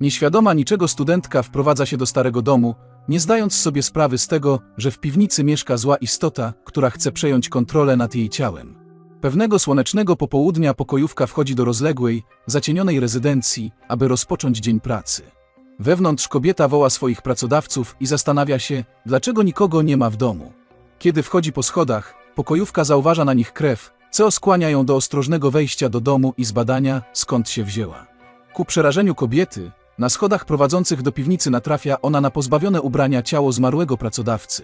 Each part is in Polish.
Nieświadoma niczego studentka wprowadza się do starego domu, nie zdając sobie sprawy z tego, że w piwnicy mieszka zła istota, która chce przejąć kontrolę nad jej ciałem. Pewnego słonecznego popołudnia pokojówka wchodzi do rozległej, zacienionej rezydencji, aby rozpocząć dzień pracy. Wewnątrz kobieta woła swoich pracodawców i zastanawia się, dlaczego nikogo nie ma w domu. Kiedy wchodzi po schodach, pokojówka zauważa na nich krew, co skłania ją do ostrożnego wejścia do domu i zbadania, skąd się wzięła. Ku przerażeniu kobiety, na schodach prowadzących do piwnicy natrafia ona na pozbawione ubrania ciało zmarłego pracodawcy.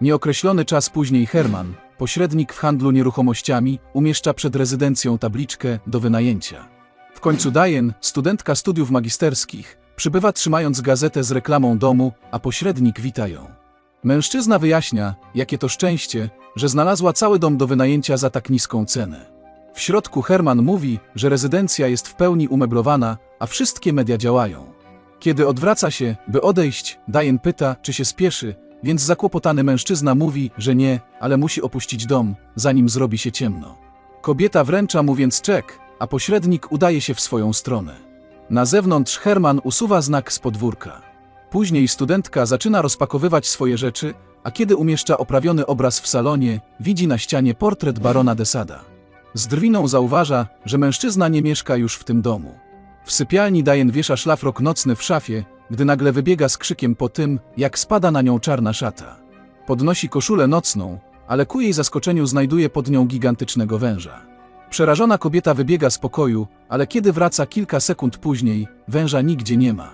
Nieokreślony czas później Herman, pośrednik w handlu nieruchomościami, umieszcza przed rezydencją tabliczkę do wynajęcia. W końcu Diane, studentka studiów magisterskich, przybywa trzymając gazetę z reklamą domu, a pośrednik wita ją. Mężczyzna wyjaśnia, jakie to szczęście, że znalazła cały dom do wynajęcia za tak niską cenę. W środku Herman mówi, że rezydencja jest w pełni umeblowana, a wszystkie media działają. Kiedy odwraca się, by odejść, Diane pyta, czy się spieszy, więc zakłopotany mężczyzna mówi, że nie, ale musi opuścić dom, zanim zrobi się ciemno. Kobieta wręcza mu więc czek, a pośrednik udaje się w swoją stronę. Na zewnątrz Herman usuwa znak z podwórka. Później studentka zaczyna rozpakowywać swoje rzeczy, a kiedy umieszcza oprawiony obraz w salonie, widzi na ścianie portret barona de Sada. Z drwiną zauważa, że mężczyzna nie mieszka już w tym domu. W sypialni Diane wiesza szlafrok nocny w szafie, gdy nagle wybiega z krzykiem po tym, jak spada na nią czarna szata. Podnosi koszulę nocną, ale ku jej zaskoczeniu znajduje pod nią gigantycznego węża. Przerażona kobieta wybiega z pokoju, ale kiedy wraca kilka sekund później, węża nigdzie nie ma.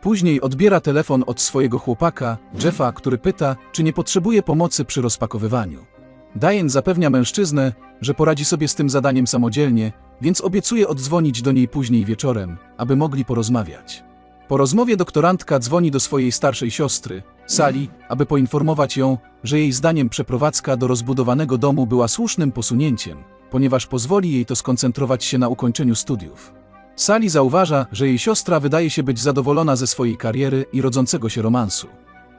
Później odbiera telefon od swojego chłopaka, Jeffa, który pyta, czy nie potrzebuje pomocy przy rozpakowywaniu. Diane zapewnia mężczyznę, że poradzi sobie z tym zadaniem samodzielnie, więc obiecuje oddzwonić do niej później wieczorem, aby mogli porozmawiać. Po rozmowie doktorantka dzwoni do swojej starszej siostry, Sali, aby poinformować ją, że jej zdaniem przeprowadzka do rozbudowanego domu była słusznym posunięciem, ponieważ pozwoli jej to skoncentrować się na ukończeniu studiów. Sali zauważa, że jej siostra wydaje się być zadowolona ze swojej kariery i rodzącego się romansu.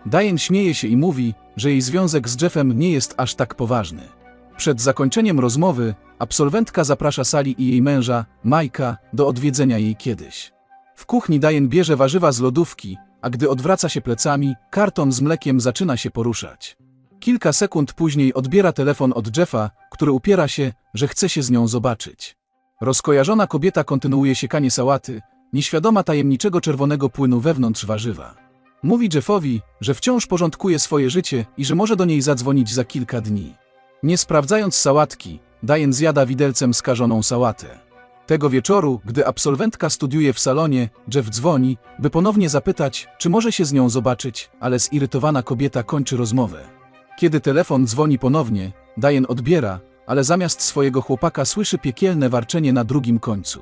Diane śmieje się i mówi, że jej związek z Jeffem nie jest aż tak poważny. Przed zakończeniem rozmowy absolwentka zaprasza Sali i jej męża, Majka, do odwiedzenia jej kiedyś. W kuchni Diane bierze warzywa z lodówki, a gdy odwraca się plecami, karton z mlekiem zaczyna się poruszać. Kilka sekund później odbiera telefon od Jeffa, który upiera się, że chce się z nią zobaczyć. Rozkojarzona kobieta kontynuuje siekanie sałaty, nieświadoma tajemniczego czerwonego płynu wewnątrz warzywa. Mówi Jeffowi, że wciąż porządkuje swoje życie i że może do niej zadzwonić za kilka dni. Nie sprawdzając sałatki, Diane zjada widelcem skażoną sałatę. Tego wieczoru, gdy absolwentka studiuje w salonie, Jeff dzwoni, by ponownie zapytać, czy może się z nią zobaczyć, ale zirytowana kobieta kończy rozmowę. Kiedy telefon dzwoni ponownie, Diane odbiera, ale zamiast swojego chłopaka słyszy piekielne warczenie na drugim końcu.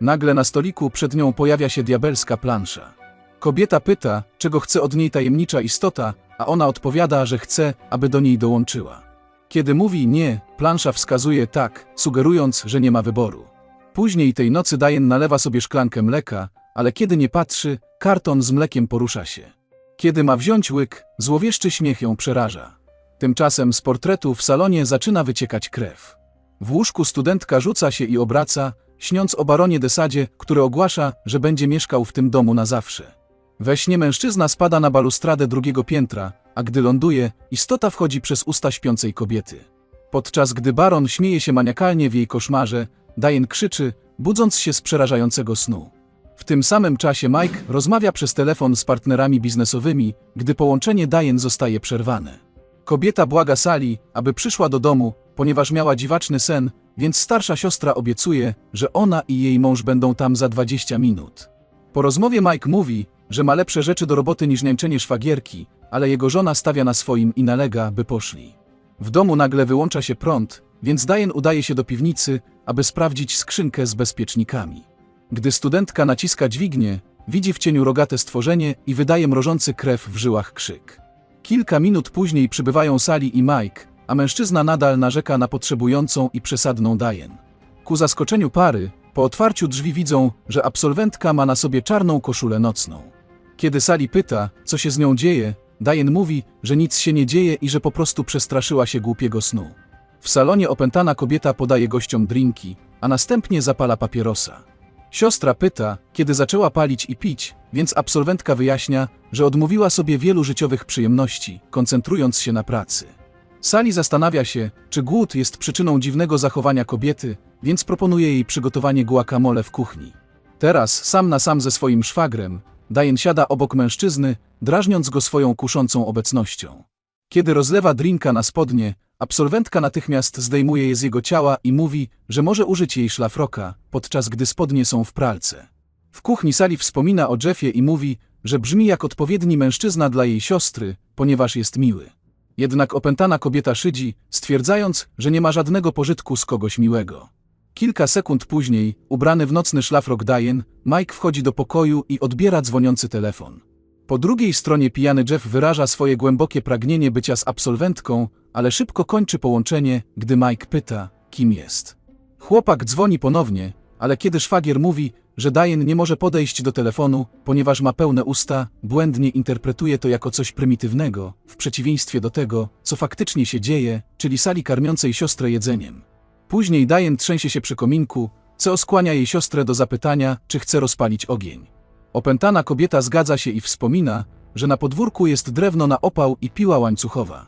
Nagle na stoliku przed nią pojawia się diabelska plansza. Kobieta pyta, czego chce od niej tajemnicza istota, a ona odpowiada, że chce, aby do niej dołączyła. Kiedy mówi nie, plansza wskazuje tak, sugerując, że nie ma wyboru. Później tej nocy Diane nalewa sobie szklankę mleka, ale kiedy nie patrzy, karton z mlekiem porusza się. Kiedy ma wziąć łyk, złowieszczy śmiech ją przeraża. Tymczasem z portretu w salonie zaczyna wyciekać krew. W łóżku studentka rzuca się i obraca, śniąc o baronie Desadzie, który ogłasza, że będzie mieszkał w tym domu na zawsze. We śnie mężczyzna spada na balustradę drugiego piętra, a gdy ląduje, istota wchodzi przez usta śpiącej kobiety. Podczas gdy baron śmieje się maniakalnie w jej koszmarze, Diane krzyczy, budząc się z przerażającego snu. W tym samym czasie Mike rozmawia przez telefon z partnerami biznesowymi, gdy połączenie Diane zostaje przerwane. Kobieta błaga Sali, aby przyszła do domu, ponieważ miała dziwaczny sen, więc starsza siostra obiecuje, że ona i jej mąż będą tam za 20 minut. Po rozmowie Mike mówi, że ma lepsze rzeczy do roboty niż niańczenie szwagierki, ale jego żona stawia na swoim i nalega, by poszli. W domu nagle wyłącza się prąd, więc Diane udaje się do piwnicy, aby sprawdzić skrzynkę z bezpiecznikami. Gdy studentka naciska dźwignię, widzi w cieniu rogate stworzenie i wydaje mrożący krew w żyłach krzyk. Kilka minut później przybywają Sali i Mike, a mężczyzna nadal narzeka na potrzebującą i przesadną Diane. Ku zaskoczeniu pary, po otwarciu drzwi widzą, że absolwentka ma na sobie czarną koszulę nocną. Kiedy Sali pyta, co się z nią dzieje, Diane mówi, że nic się nie dzieje i że po prostu przestraszyła się głupiego snu. W salonie opętana kobieta podaje gościom drinki, a następnie zapala papierosa. Siostra pyta, kiedy zaczęła palić i pić, więc absolwentka wyjaśnia, że odmówiła sobie wielu życiowych przyjemności, koncentrując się na pracy. Sali zastanawia się, czy głód jest przyczyną dziwnego zachowania kobiety, więc proponuje jej przygotowanie guacamole w kuchni. Teraz, sam na sam ze swoim szwagrem, Diane siada obok mężczyzny, drażniąc go swoją kuszącą obecnością. Kiedy rozlewa drinka na spodnie, absolwentka natychmiast zdejmuje je z jego ciała i mówi, że może użyć jej szlafroka, podczas gdy spodnie są w pralce. W kuchni Sali wspomina o Jeffie i mówi, że brzmi jak odpowiedni mężczyzna dla jej siostry, ponieważ jest miły. Jednak opętana kobieta szydzi, stwierdzając, że nie ma żadnego pożytku z kogoś miłego. Kilka sekund później, ubrany w nocny szlafrok Diane, Mike wchodzi do pokoju i odbiera dzwoniący telefon. Po drugiej stronie pijany Jeff wyraża swoje głębokie pragnienie bycia z absolwentką, ale szybko kończy połączenie, gdy Mike pyta, kim jest. Chłopak dzwoni ponownie, ale kiedy szwagier mówi, że Diane nie może podejść do telefonu, ponieważ ma pełne usta, błędnie interpretuje to jako coś prymitywnego, w przeciwieństwie do tego, co faktycznie się dzieje, czyli sali karmiącej siostrę jedzeniem. Później Diane trzęsie się przy kominku, co skłania jej siostrę do zapytania, czy chce rozpalić ogień. Opętana kobieta zgadza się i wspomina, że na podwórku jest drewno na opał i piła łańcuchowa.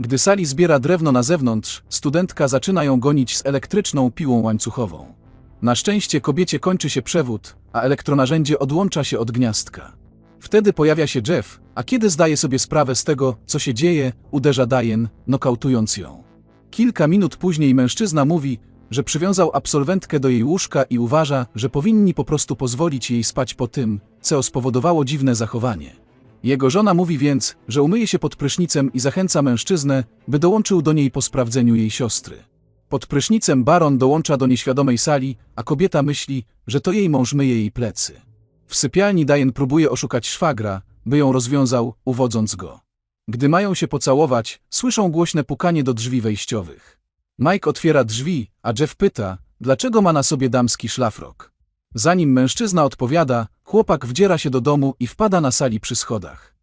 Gdy Sali zbiera drewno na zewnątrz, studentka zaczyna ją gonić z elektryczną piłą łańcuchową. Na szczęście kobiecie kończy się przewód, a elektronarzędzie odłącza się od gniazdka. Wtedy pojawia się Jeff, a kiedy zdaje sobie sprawę z tego, co się dzieje, uderza Diane, nokautując ją. Kilka minut później mężczyzna mówi, że przywiązał absolwentkę do jej łóżka i uważa, że powinni po prostu pozwolić jej spać po tym, co spowodowało dziwne zachowanie. Jego żona mówi więc, że umyje się pod prysznicem i zachęca mężczyznę, by dołączył do niej po sprawdzeniu jej siostry. Pod prysznicem baron dołącza do nieświadomej sali, a kobieta myśli, że to jej mąż myje jej plecy. W sypialni Diane próbuje oszukać szwagra, by ją rozwiązał, uwodząc go. Gdy mają się pocałować, słyszą głośne pukanie do drzwi wejściowych. Mike otwiera drzwi, a Jeff pyta, dlaczego ma na sobie damski szlafrok. Zanim mężczyzna odpowiada, chłopak wdziera się do domu i wpada na sali przy schodach.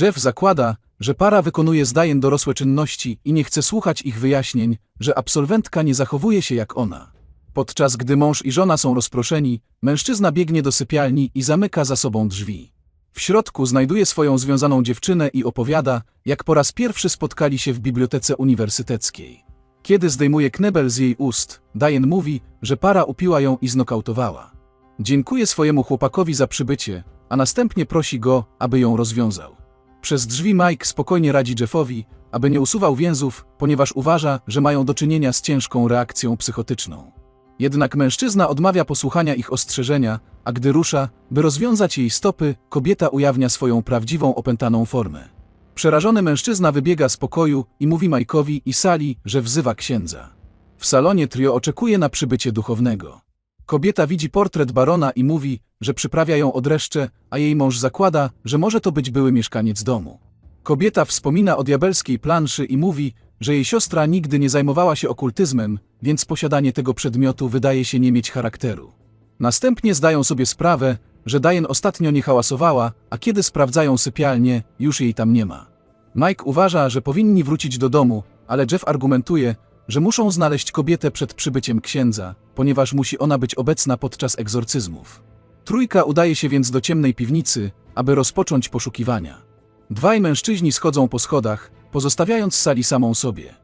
Jeff zakłada, że para wykonuje z Diane dorosłe czynności i nie chce słuchać ich wyjaśnień, że absolwentka nie zachowuje się jak ona. Podczas gdy mąż i żona są rozproszeni, mężczyzna biegnie do sypialni i zamyka za sobą drzwi. W środku znajduje swoją związaną dziewczynę i opowiada, jak po raz pierwszy spotkali się w bibliotece uniwersyteckiej. Kiedy zdejmuje knebel z jej ust, Diane mówi, że para upiła ją i znokautowała. Dziękuje swojemu chłopakowi za przybycie, a następnie prosi go, aby ją rozwiązał. Przez drzwi Mike spokojnie radzi Jeffowi, aby nie usuwał więzów, ponieważ uważa, że mają do czynienia z ciężką reakcją psychotyczną. Jednak mężczyzna odmawia posłuchania ich ostrzeżenia, a gdy rusza, by rozwiązać jej stopy, kobieta ujawnia swoją prawdziwą opętaną formę. Przerażony mężczyzna wybiega z pokoju i mówi Mike'owi i Sali, że wzywa księdza. W salonie trio oczekuje na przybycie duchownego. Kobieta widzi portret barona i mówi, że przyprawia ją o dreszcze, a jej mąż zakłada, że może to być były mieszkaniec domu. Kobieta wspomina o diabelskiej planszy i mówi, że jej siostra nigdy nie zajmowała się okultyzmem, więc posiadanie tego przedmiotu wydaje się nie mieć charakteru. Następnie zdają sobie sprawę, że Diane ostatnio nie hałasowała, a kiedy sprawdzają sypialnię, już jej tam nie ma. Mike uważa, że powinni wrócić do domu, ale Jeff argumentuje, że muszą znaleźć kobietę przed przybyciem księdza, ponieważ musi ona być obecna podczas egzorcyzmów. Trójka udaje się więc do ciemnej piwnicy, aby rozpocząć poszukiwania. Dwaj mężczyźni schodzą po schodach, pozostawiając sali samą sobie.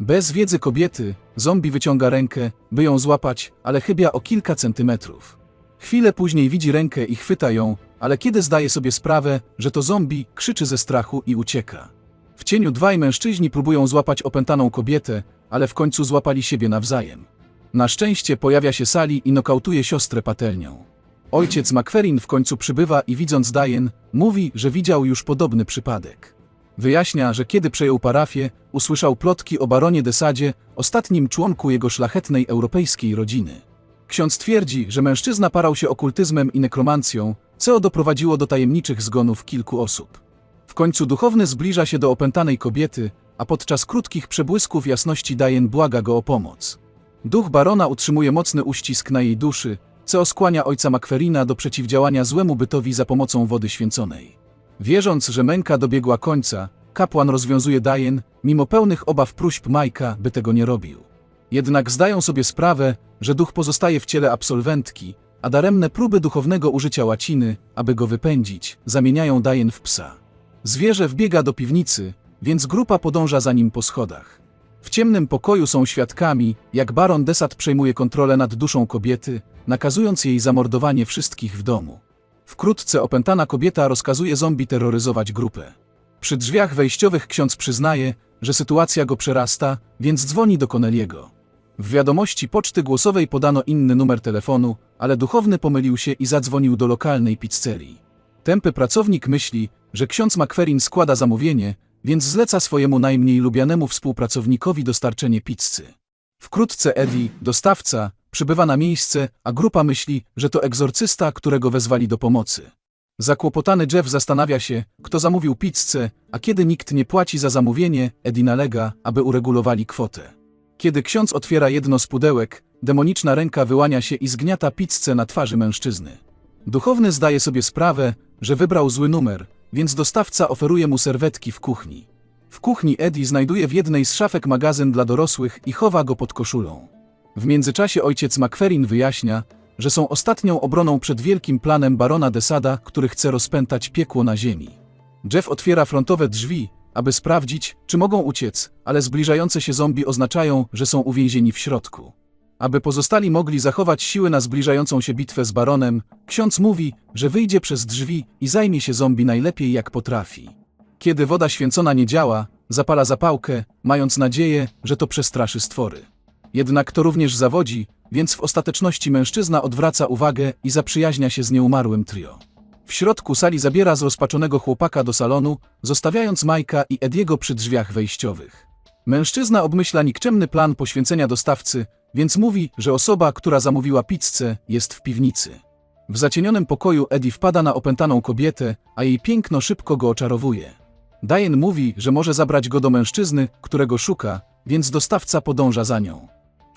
Bez wiedzy kobiety, zombie wyciąga rękę, by ją złapać, ale chybia o kilka centymetrów. Chwilę później widzi rękę i chwyta ją, ale kiedy zdaje sobie sprawę, że to zombie, krzyczy ze strachu i ucieka. W cieniu dwaj mężczyźni próbują złapać opętaną kobietę, ale w końcu złapali siebie nawzajem. Na szczęście pojawia się Sali i nokautuje siostrę patelnią. Ojciec McFerrin w końcu przybywa i widząc Diane, mówi, że widział już podobny przypadek. Wyjaśnia, że kiedy przejął parafię, usłyszał plotki o baronie Desadzie, ostatnim członku jego szlachetnej europejskiej rodziny. Ksiądz twierdzi, że mężczyzna parał się okultyzmem i nekromancją, co doprowadziło do tajemniczych zgonów kilku osób. W końcu duchowny zbliża się do opętanej kobiety, a podczas krótkich przebłysków jasności Diane błaga go o pomoc. Duch barona utrzymuje mocny uścisk na jej duszy, co skłania ojca Makwerina do przeciwdziałania złemu bytowi za pomocą wody święconej. Wierząc, że męka dobiegła końca, kapłan rozwiązuje Diane, mimo pełnych obaw próśb Majka, by tego nie robił. Jednak zdają sobie sprawę, że duch pozostaje w ciele absolwentki, a daremne próby duchownego użycia łaciny, aby go wypędzić, zamieniają Dajen w psa. Zwierzę wbiega do piwnicy, więc grupa podąża za nim po schodach. W ciemnym pokoju są świadkami, jak baron Desat przejmuje kontrolę nad duszą kobiety, nakazując jej zamordowanie wszystkich w domu. Wkrótce opętana kobieta rozkazuje zombie terroryzować grupę. Przy drzwiach wejściowych ksiądz przyznaje, że sytuacja go przerasta, więc dzwoni do Koneliego. W wiadomości poczty głosowej podano inny numer telefonu, ale duchowny pomylił się i zadzwonił do lokalnej pizzerii. Tępy pracownik myśli, że ksiądz McFerrin składa zamówienie, więc zleca swojemu najmniej lubianemu współpracownikowi dostarczenie pizzy. Wkrótce Eddie, dostawca, przybywa na miejsce, a grupa myśli, że to egzorcysta, którego wezwali do pomocy. Zakłopotany Jeff zastanawia się, kto zamówił pizzę, a kiedy nikt nie płaci za zamówienie, Eddie nalega, aby uregulowali kwotę. Kiedy ksiądz otwiera jedno z pudełek, demoniczna ręka wyłania się i zgniata pizzę na twarzy mężczyzny. Duchowny zdaje sobie sprawę, że wybrał zły numer, więc dostawca oferuje mu serwetki w kuchni. W kuchni Eddie znajduje w jednej z szafek magazyn dla dorosłych i chowa go pod koszulą. W międzyczasie ojciec McFerrin wyjaśnia, że są ostatnią obroną przed wielkim planem barona Desada, który chce rozpętać piekło na ziemi. Jeff otwiera frontowe drzwi, aby sprawdzić, czy mogą uciec, ale zbliżające się zombie oznaczają, że są uwięzieni w środku. Aby pozostali mogli zachować siły na zbliżającą się bitwę z baronem, ksiądz mówi, że wyjdzie przez drzwi i zajmie się zombie najlepiej jak potrafi. Kiedy woda święcona nie działa, zapala zapałkę, mając nadzieję, że to przestraszy stwory. Jednak to również zawodzi, więc w ostateczności mężczyzna odwraca uwagę i zaprzyjaźnia się z nieumarłym trio. W środku sali zabiera zrozpaczonego chłopaka do salonu, zostawiając Majka i Ediego przy drzwiach wejściowych. Mężczyzna obmyśla nikczemny plan poświęcenia dostawcy, więc mówi, że osoba, która zamówiła pizzę, jest w piwnicy. W zacienionym pokoju Eddie wpada na opętaną kobietę, a jej piękno szybko go oczarowuje. Diane mówi, że może zabrać go do mężczyzny, którego szuka, więc dostawca podąża za nią.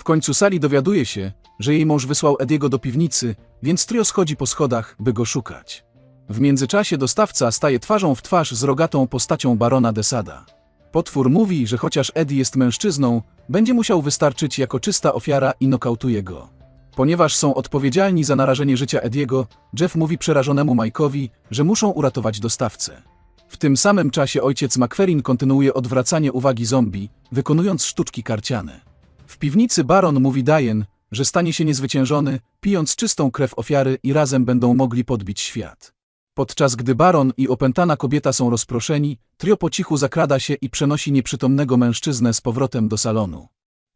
W końcu sali dowiaduje się, że jej mąż wysłał Ediego do piwnicy, więc trio schodzi po schodach, by go szukać. W międzyczasie dostawca staje twarzą w twarz z rogatą postacią barona Desada. Potwór mówi, że chociaż Eddie jest mężczyzną, będzie musiał wystarczyć jako czysta ofiara i nokautuje go. Ponieważ są odpowiedzialni za narażenie życia Ediego, Jeff mówi przerażonemu Mike'owi, że muszą uratować dostawcę. W tym samym czasie ojciec McFerrin kontynuuje odwracanie uwagi zombie, wykonując sztuczki karciane. Piwnicy baron mówi Diane, że stanie się niezwyciężony, pijąc czystą krew ofiary i razem będą mogli podbić świat. Podczas gdy baron i opętana kobieta są rozproszeni, trio po cichu zakrada się i przenosi nieprzytomnego mężczyznę z powrotem do salonu.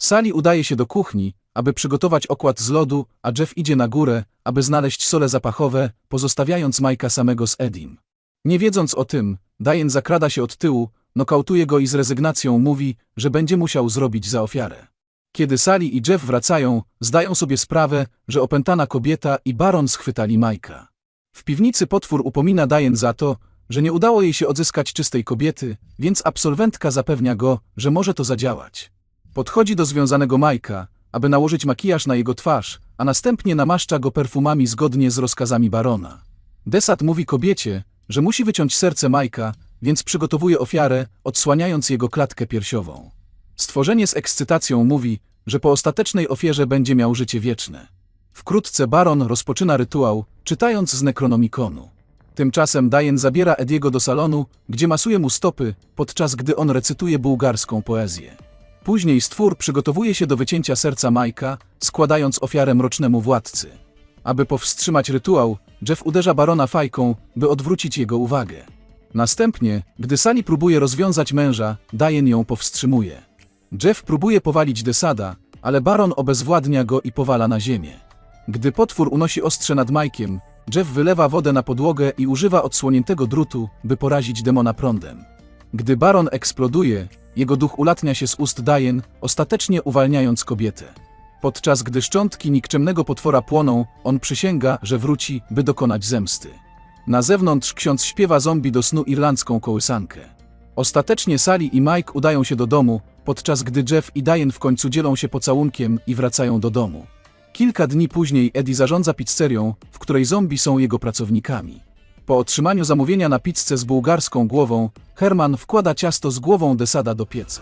Sali udaje się do kuchni, aby przygotować okład z lodu, a Jeff idzie na górę, aby znaleźć sole zapachowe, pozostawiając Majka samego z Edim. Nie wiedząc o tym, Diane zakrada się od tyłu, nokautuje go i z rezygnacją mówi, że będzie musiał zrobić za ofiarę. Kiedy Sali i Jeff wracają, zdają sobie sprawę, że opętana kobieta i baron schwytali Majka. W piwnicy potwór upomina Diane za to, że nie udało jej się odzyskać czystej kobiety, więc absolwentka zapewnia go, że może to zadziałać. Podchodzi do związanego Majka, aby nałożyć makijaż na jego twarz, a następnie namaszcza go perfumami zgodnie z rozkazami barona. Desat mówi kobiecie, że musi wyciąć serce Majka, więc przygotowuje ofiarę, odsłaniając jego klatkę piersiową. Stworzenie z ekscytacją mówi, że po ostatecznej ofierze będzie miał życie wieczne. Wkrótce baron rozpoczyna rytuał, czytając z Necronomiconu. Tymczasem Diane zabiera Ediego do salonu, gdzie masuje mu stopy, podczas gdy on recytuje bułgarską poezję. Później stwór przygotowuje się do wycięcia serca Majka, składając ofiarę mrocznemu władcy. Aby powstrzymać rytuał, Jeff uderza barona fajką, by odwrócić jego uwagę. Następnie, gdy Sali próbuje rozwiązać męża, Diane ją powstrzymuje. Jeff próbuje powalić Desada, ale baron obezwładnia go i powala na ziemię. Gdy potwór unosi ostrze nad Majkiem, Jeff wylewa wodę na podłogę i używa odsłoniętego drutu, by porazić demona prądem. Gdy baron eksploduje, jego duch ulatnia się z ust Diane, ostatecznie uwalniając kobietę. Podczas gdy szczątki nikczemnego potwora płoną, on przysięga, że wróci, by dokonać zemsty. Na zewnątrz ksiądz śpiewa zombie do snu irlandzką kołysankę. Ostatecznie Sally i Mike udają się do domu, podczas gdy Jeff i Diane w końcu dzielą się pocałunkiem i wracają do domu. Kilka dni później Eddie zarządza pizzerią, w której zombie są jego pracownikami. Po otrzymaniu zamówienia na pizzę z bułgarską głową, Herman wkłada ciasto z głową Desada do pieca.